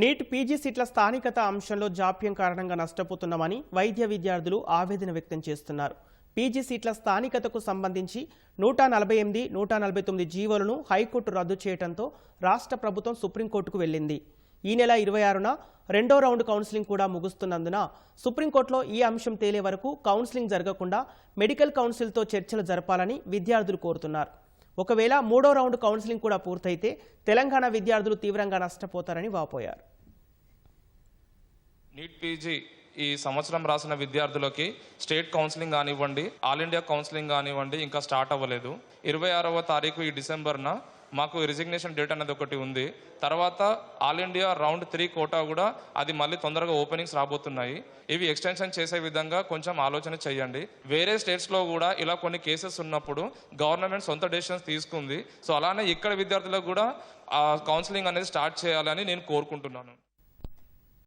NEET PG సీట్ల స్థానికత అంశంలో జాప్యం కారణంగా నష్టపోతున్నామని వైద్య విద్యార్థులు ఆవేదన వ్యక్తం చేస్తున్నారు. పీజీ సీట్ల స్థానికతకు సంబంధించి నూట నలభై ఎనిమిది నూట నలభై తొమ్మిది జీవోలను హైకోర్టు రద్దు చేయడంతో రాష్ట్ర ప్రభుత్వం సుప్రీంకోర్టుకు వెళ్ళింది. ఈ నెల ఇరవై ఆరున రెండో రౌండ్ కౌన్సిలింగ్ కూడా ముగుస్తున్నందున సుప్రీంకోర్టులో ఈ అంశం తేలే వరకు కౌన్సిలింగ్ జరగకుండా మెడికల్ కౌన్సిల్తో చర్చలు జరపాలని విద్యార్థులు కోరుతున్నారు. ఒకవేళ మూడో రౌండ్ కౌన్సిలింగ్ కూడా పూర్తయితే తెలంగాణ విద్యార్థులు తీవ్రంగా నష్టపోతారని వాపోయారు. నీట్ పీజీ ఈ సంవత్సరం రాసిన విద్యార్థులకి స్టేట్ కౌన్సిలింగ్ కానివ్వండి ఆల్ ఇండియా కౌన్సిలింగ్ కానివ్వండి ఇంకా స్టార్ట్ అవ్వలేదు. ఇరవై ఆరవ తారీఖు ఈ డిసెంబర్న మాకు రిజిగ్నేషన్ డేట్ అనేది ఒకటి ఉంది. తర్వాత all India round three quota కూడా అది మళ్ళీ తొందరగా ఓపెనింగ్స్ రాబోతున్నాయి. ఇవి ఎక్స్టెన్షన్ చేసే విధంగా కొంచెం ఆలోచన చేయండి. వేరే స్టేట్స్లో కూడా ఇలా కొన్ని కేసెస్ ఉన్నప్పుడు గవర్నమెంట్ సొంత డెసిషన్స్ తీసుకుంది. సో అలానే ఇక్కడ విద్యార్థులకు కూడా కౌన్సిలింగ్ అనేది స్టార్ట్ చేయాలని నేను కోరుకుంటున్నాను.